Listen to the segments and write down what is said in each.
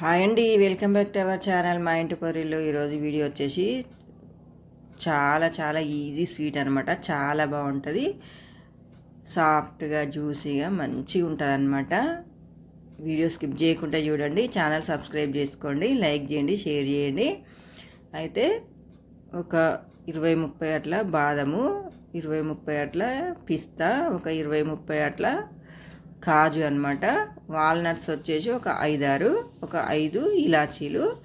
Hi అండి welcome back to our channel మా ఇంటి పొరిలో ఈరోజు వీడియో వచ్చేసి చాలా చాలా ఈజీ స్వీట్ అనమాట చాలా బాగుంటుంది. సాఫ్ట్గా జ్యూసీగా మంచిగా ఉంటుంది అనమాట వీడియో స్కిప్ చేయకుండా చూడండి. ఛానల్ సబ్స్క్రైబ్ చేసుకోండి. లైక్ చేయండి షేర్ చేయండి. అయితే ఒక ఇరవై ముప్పై అట్ల బాదము ఇరవై ముప్పై అట్ల పిస్తా ఒక ఇరవై ముప్పై అట్ల కాజు అనమాట వాల్నట్స్ వచ్చేసి ఒక ఐదారు ఒక ఐదు ఇలాచీలు.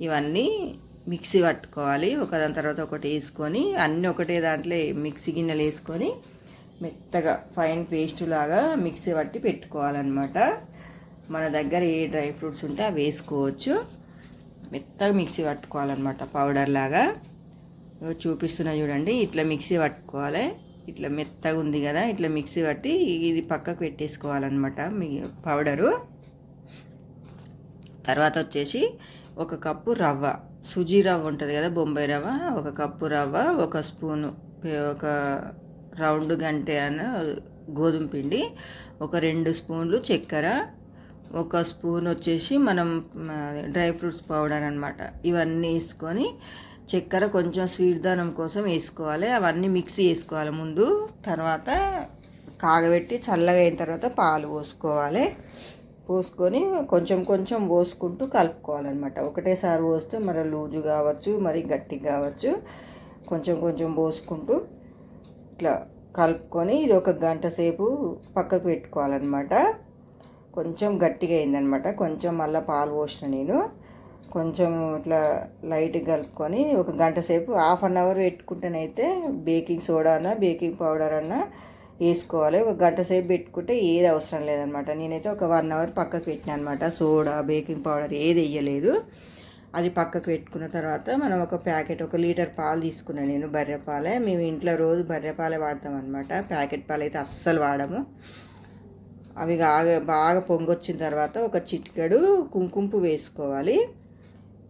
ఇవన్నీ మిక్సీ పట్టుకోవాలి. ఒకదాని తర్వాత ఒకటి వేసుకొని అన్నీ ఒకటే దాంట్లో మిక్సీ గిన్నెలు వేసుకొని మెత్తగా ఫైన్ పేస్ట్ లాగా మిక్సీ పట్టి పెట్టుకోవాలన్నమాట. మన దగ్గర ఏ డ్రై ఫ్రూట్స్ ఉంటే అవి వేసుకోవచ్చు. మెత్తగా మిక్సీ పట్టుకోవాలన్నమాట పౌడర్ లాగా. చూపిస్తున్నా చూడండి ఇట్లా మిక్సీ పట్టుకోవాలి. ఇట్లా మెత్తగా ఉంది కదా ఇట్లా మిక్సీ పట్టి ఇది పక్కకు పెట్టేసుకోవాలన్నమాట మీ పౌడరు. తర్వాత వచ్చేసి ఒక కప్పు రవ్వ సుజీ రవ్వ ఉంటుంది కదా బొంబాయి రవ్వ ఒక కప్పు రవ్వ ఒక స్పూను ఒక రౌండ్ గంటె అన్న గోధుమ పిండి ఒక రెండు స్పూన్లు చక్కెర ఒక స్పూన్ వచ్చేసి మనం డ్రై ఫ్రూట్స్ పౌడర్ అనమాట ఇవన్నీ వేసుకొని చక్కెర కొంచెం స్వీట్ దానం కోసం వేసుకోవాలి. అవన్నీ మిక్సీ వేసుకోవాలి ముందు తర్వాత కాగబెట్టి చల్లగా అయిన తర్వాత పాలు పోసుకోవాలి. పోసుకొని కొంచెం కొంచెం పోసుకుంటూ కలుపుకోవాలన్నమాట. ఒకటేసారి పోస్తే మరి లూజు కావచ్చు మరి గట్టి కావచ్చు. కొంచెం కొంచెం పోసుకుంటూ ఇట్లా కలుపుకొని ఇది ఒక గంట సేపు పక్కకు పెట్టుకోవాలన్నమాట. కొంచెం గట్టిగా అయిందనమాట కొంచెం మళ్ళీ పాలు పోసిన నేను. కొంచెం ఇట్లా లైట్గా కలుపుకొని ఒక గంట సేపు హాఫ్ అన్ అవర్ పెట్టుకుంటేనైతే బేకింగ్ సోడా అన్న బేకింగ్ పౌడర్ అన్న వేసుకోవాలి. ఒక గంట సేపు పెట్టుకుంటే ఏది అవసరం లేదనమాట. నేనైతే ఒక వన్ అవర్ పక్కకు పెట్టినా అనమాట. సోడా బేకింగ్ పౌడర్ ఏది వేయలేదు. అది పక్కకు పెట్టుకున్న తర్వాత మనం ఒక ప్యాకెట్ ఒక లీటర్ పాలు తీసుకున్నాను నేను బర్రె పాలే. మేము ఇంట్లో రోజు బర్రె పాలే వాడతాం అనమాట. ప్యాకెట్ పాలు అయితే అస్సలు వాడము. అవి బాగా బాగా పొంగొచ్చిన తర్వాత ఒక చిటికెడు కుంకుమ వేసుకోవాలి.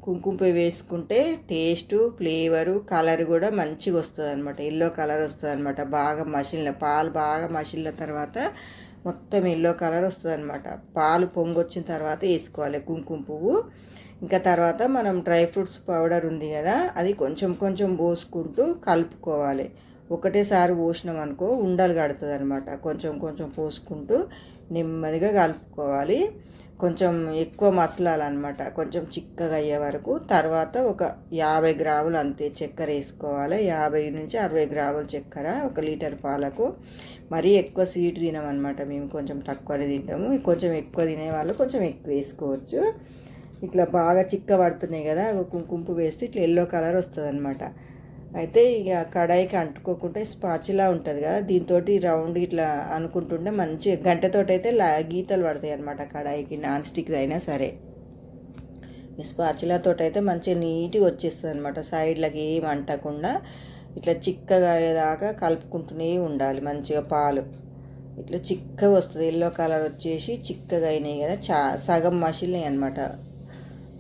కుంకుమ వేసుకుంటే టేస్ట్ ఫ్లేవరు కలర్ కూడా మంచిగా వస్తుంది అనమాట ఎల్లో కలర్ వస్తుంది అనమాట బాగా మసిలిన పాలు బాగా మసిలిన తర్వాత మొత్తం ఎల్లో కలర్ వస్తుంది అనమాట పాలు పొంగొచ్చిన తర్వాత వేసుకోవాలి కుంకుమ పువ్వు. ఇంకా తర్వాత మనం డ్రై ఫ్రూట్స్ పౌడర్ ఉంది కదా అది కొంచెం కొంచెం పోసుకుంటూ కలుపుకోవాలి. ఒకటేసారి పోసినాం అనుకో ఉండలు కడుతుంది అనమాట కొంచెం కొంచెం పోసుకుంటూ నెమ్మదిగా కలుపుకోవాలి. కొంచెం ఎక్కువ మసలాలన్నమాట. కొంచెం చిక్కగా అయ్యే వరకు తర్వాత ఒక యాభై గ్రాములు అంతే చక్కెర వేసుకోవాలి. యాభై నుంచి అరవై గ్రాముల చక్కెర ఒక లీటర్ పాలకు. మరీ ఎక్కువ స్వీట్ తినమన్నమాట మేము. కొంచెం తక్కువనే తింటాము. కొంచెం ఎక్కువ తినే వాళ్ళు కొంచెం ఎక్కువ వేసుకోవచ్చు. ఇట్లా బాగా చిక్క పడుతున్నాయి కదా కుంకుంపు వేస్తే ఇట్లా ఎల్లో కలర్ వస్తుంది అనమాట అయితే ఇక కడాయికి అంటుకోకుండా స్పాచిలా ఉంటుంది కదా దీంతో రౌండ్ ఇట్లా అనుకుంటుంటే మంచి గంటతో అయితే లా గీతలు పడతాయి అనమాట కడాయికి నాన్ స్టిక్ అయినా సరే. స్పాచిలాతో అయితే మంచిగా నీట్గా వచ్చేస్తుంది అనమాట సైడ్లకి ఏం అంటకుండా ఇట్లా చిక్కగా అయ్యేదాకా కలుపుకుంటూనే ఉండాలి మంచిగా పాలు. ఇట్లా చిక్కగా వస్తుంది. ఎల్లో కలర్ వచ్చేసి చిక్కగా అయినాయి కదా చా సగం మసిలినాయి అనమాట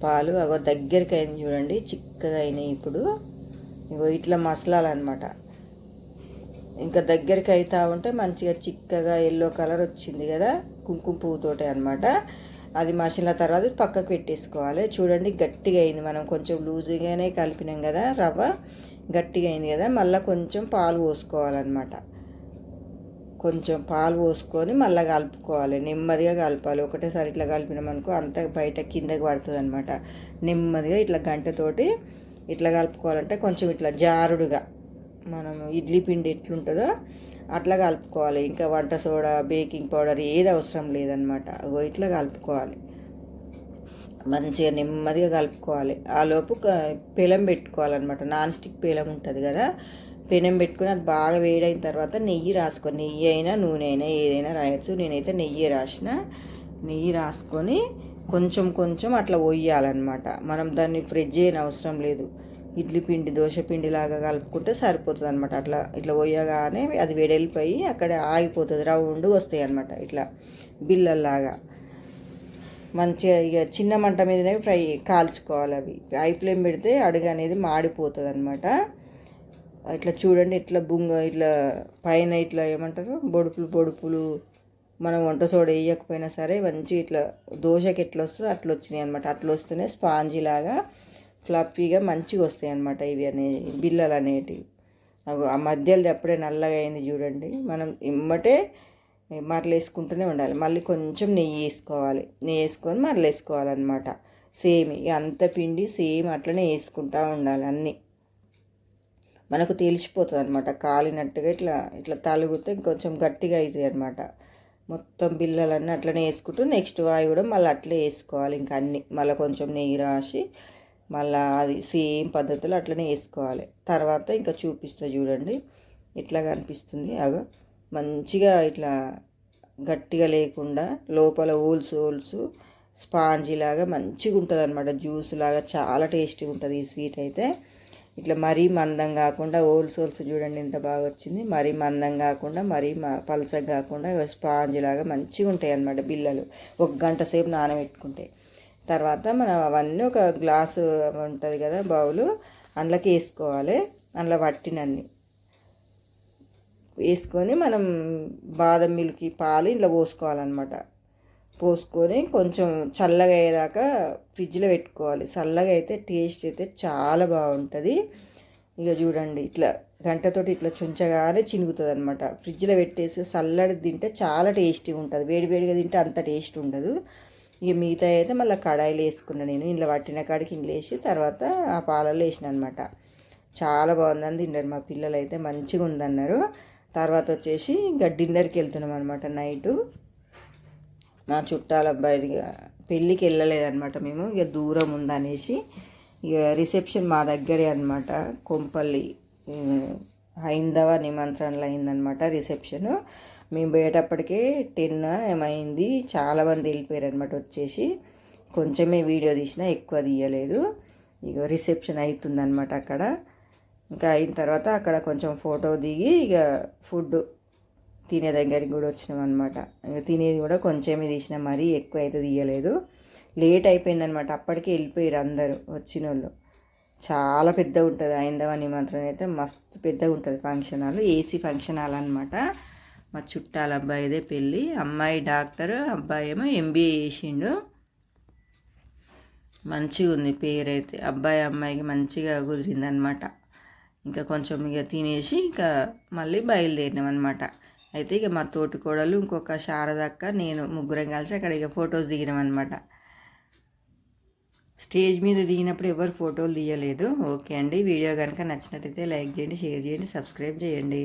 పాలు. అగో దగ్గరికి అయింది చూడండి చిక్కగా అయినాయి ఇప్పుడు. ఇగో ఇట్లా మసలాలన్నమాట. ఇంకా దగ్గరికి అవుతా ఉంటే మంచిగా చిక్కగా ఎల్లో కలర్ వచ్చింది కదా కుంకుమ పువ్వుతోటే అనమాట అది మసిలిన తర్వాత పక్కకు పెట్టేసుకోవాలి. చూడండి గట్టిగా అయింది. మనం కొంచెం లూజుగానే కలిపినాం కదా రవ్వ గట్టిగా అయింది కదా. మళ్ళీ కొంచెం పాలు పోసుకోవాలన్నమాట. కొంచెం పాలు పోసుకొని మళ్ళీ కలుపుకోవాలి. నెమ్మదిగా కలపాలి. ఒకటేసారి ఇట్లా కలిపినామనుకో అంత బయట కిందకి పడుతుంది అనమాట నెమ్మదిగా ఇట్లా గంటతోటి ఇట్లా కలుపుకోవాలంటే కొంచెం ఇట్లా జారుడుగా మనం ఇడ్లీ పిండి ఎట్లుంటుందో అట్లా కలుపుకోవాలి. ఇంకా వంట సోడా బేకింగ్ పౌడర్ ఏది అవసరం లేదనమాట అగో ఇట్లా కలుపుకోవాలి. మంచిగా నెమ్మదిగా కలుపుకోవాలి. ఆ లోపు పెనం పెట్టుకోవాలన్నమాట. నాన్ స్టిక్ పెలం ఉంటుంది కదా పెనం పెట్టుకుని అది బాగా వేడైన తర్వాత నెయ్యి రాసుకో. నెయ్యి అయినా నూనె అయినా ఏదైనా రాయొచ్చు. నేనైతే నెయ్యి రాసిన. నెయ్యి రాసుకొని కొంచెం కొంచెం అట్లా పోయాలన్నమాట మనం దాన్ని ఫ్రిడ్జ్ చేయని అవసరం లేదు. ఇడ్లీ పిండి దోశ పిండి లాగా కలుపుకుంటే సరిపోతుంది అనమాట అట్లా ఇట్లా పోయగానే అది వెడలిపోయి అక్కడ ఆగిపోతుంది రౌండ్ వస్తాయి అనమాట ఇట్లా బిల్లల్లాగా మంచిగా ఇక చిన్న మంట మీదనే ఫ్రై కాల్చుకోవాలి అవి. హై ఫ్లేమ్ పెడితే అడుగు అనేది మాడిపోతుంది అనమాట ఇట్లా చూడండి ఇట్లా బుంగ ఇట్లా పైన ఇట్లా ఏమంటారు? బొడుపులు బొడుపులు మనం వంట సోడా వేయకపోయినా సరే మంచి ఇట్లా దోశకి ఎట్లా వస్తుందో అట్లా వచ్చినాయి అనమాట అట్లా వస్తేనే స్పాంజీ లాగా ఫ్లఫీగా మంచిగా వస్తాయి అనమాట ఇవి అనే బిల్లలు అనేటివి. ఆ మధ్యలో అప్పుడే నల్లగా అయింది చూడండి. మనం ఇమ్మటే మరలేసుకుంటూనే ఉండాలి. మళ్ళీ కొంచెం నెయ్యి వేసుకోవాలి. నెయ్యి వేసుకొని మరలేసుకోవాలన్నమాట సేమ్ ఇక అంత పిండి సేమ్ అట్లనే వేసుకుంటూ ఉండాలి అన్నీ. మనకు తెలిసిపోతుంది అనమాట కాలినట్టుగా ఇట్లా ఇట్లా తలుగుతే కొంచెం గట్టిగా అవుతుంది అనమాట మొత్తం బిల్లలన్నీ అట్లనే వేసుకుంటూ నెక్స్ట్ వాయి కూడా మళ్ళీ అట్లే వేసుకోవాలి ఇంకా అన్నీ. మళ్ళీ కొంచెం నెయ్యి రాసి మళ్ళీ అది సేమ్ పద్ధతిలో అట్లనే వేసుకోవాలి. తర్వాత ఇంకా చూపిస్తా చూడండి. ఇట్లా కనిపిస్తుంది? అగో మంచిగా ఇట్లా గట్టిగా లేకుండా లోపల ఓల్స్ ఓల్స్ స్పాంజీ లాగా మంచిగా ఉంటుంది అనమాట జ్యూస్ లాగా చాలా టేస్టీగా ఉంటుంది ఈ స్వీట్ అయితే. ఇట్లా మరీ మందం కాకుండా హోల్స్ హోల్స్ చూడండి ఎంత బాగా వచ్చింది. మరీ మందం కాకుండా మరీ పలసగా కాకుండా స్పాంజ్ లాగా మంచిగా ఉంటాయి అన్నమాట బిల్లలు ఒక గంట సేపు నానబెట్టుకుంటే. తర్వాత మనం అవన్నీ ఒక గ్లాసు ఉంటుంది కదా బౌలు అందులోకి వేసుకోవాలి. అందులో పట్టినన్ని. వేసుకొని మనం బాదం మిల్క్ పాలు ఇంట్లో పోసుకోవాలన్నమాట. పోసుకొని కొంచెం చల్లగా అయ్యేదాకా ఫ్రిడ్జ్లో పెట్టుకోవాలి. చల్లగా అయితే టేస్ట్ అయితే చాలా బాగుంటుంది. ఇక చూడండి ఇట్లా గంటతోటి ఇట్లా చుంచగానే చినుగుతుంది అనమాట ఫ్రిడ్జ్లో పెట్టేసి చల్లడి తింటే చాలా టేస్టీగా ఉంటుంది. వేడివేడిగా తింటే అంత టేస్ట్ ఉండదు. ఇక మిగతా అయితే మళ్ళీ కడాయిలు వేసుకున్నాను నేను. ఇంట్లో పట్టిన కాడికి ఇంట్లో వేసి తర్వాత ఆ పాలలో వేసిన అనమాట చాలా బాగుందని తిన్నారు మా పిల్లలు అయితే మంచిగా ఉందన్నారు తర్వాత వచ్చేసి ఇంకా డిన్నర్కి వెళ్తున్నాం అనమాట నైటు. మా చుట్టాల అబ్బాయిది పెళ్ళికి వెళ్ళలేదన్నమాట మేము. ఇక దూరం ఉందనేసి ఇక రిసెప్షన్ మా దగ్గరే అనమాట కొంపల్లి హైందవ నిమంత్రణలు అయిందనమాట రిసెప్షన్. మేము పోయేటప్పటికే టెన్ ఏమైంది. చాలామంది వెళ్ళిపోయారు అనమాట వచ్చేసి. కొంచెమే వీడియో తీసినా ఎక్కువ తీయలేదు. ఇక రిసెప్షన్ అవుతుందనమాట అక్కడ. ఇంకా అయిన తర్వాత అక్కడ కొంచెం ఫోటో దిగి ఇక ఫుడ్ తినే దగ్గరికి కూడా వచ్చినాం అనమాట తినేది కూడా కొంచెమే తీసినా మరీ ఎక్కువ అయితే తీయలేదు. లేట్ అయిపోయిందనమాట అప్పటికే వెళ్ళిపోయారు అందరూ వచ్చిన వాళ్ళు చాలా పెద్దగా ఉంటుంది. ఐందవ మాత్రం అయితే మస్తు పెద్దగా ఉంటుంది function hall. AC function hall అనమాట మా చుట్టాల అబ్బాయిదే పెళ్ళి. అమ్మాయి డాక్టర్ అబ్బాయి ఏమో ఎంబీఏ చేసిండు. మంచిగా ఉంది పేరైతే. అబ్బాయి అమ్మాయికి మంచిగా కుదిరిందనమాట ఇంకా కొంచెం ఇక తినేసి ఇంకా మళ్ళీ బయలుదేరినాం అనమాట అయితే ఇక మా తోటి కోడలు ఇంకొక శారదక్క నేను ముగ్గురం కలిసి అక్కడ ఇక ఫొటోస్ దిగినామన్నమాట. స్టేజ్ మీద దిగినప్పుడు ఎవరు ఫోటోలు తీయలేదు. ఓకే అండి. వీడియో కనుక నచ్చినట్టయితే లైక్ చేయండి షేర్ చేయండి సబ్స్క్రైబ్ చేయండి.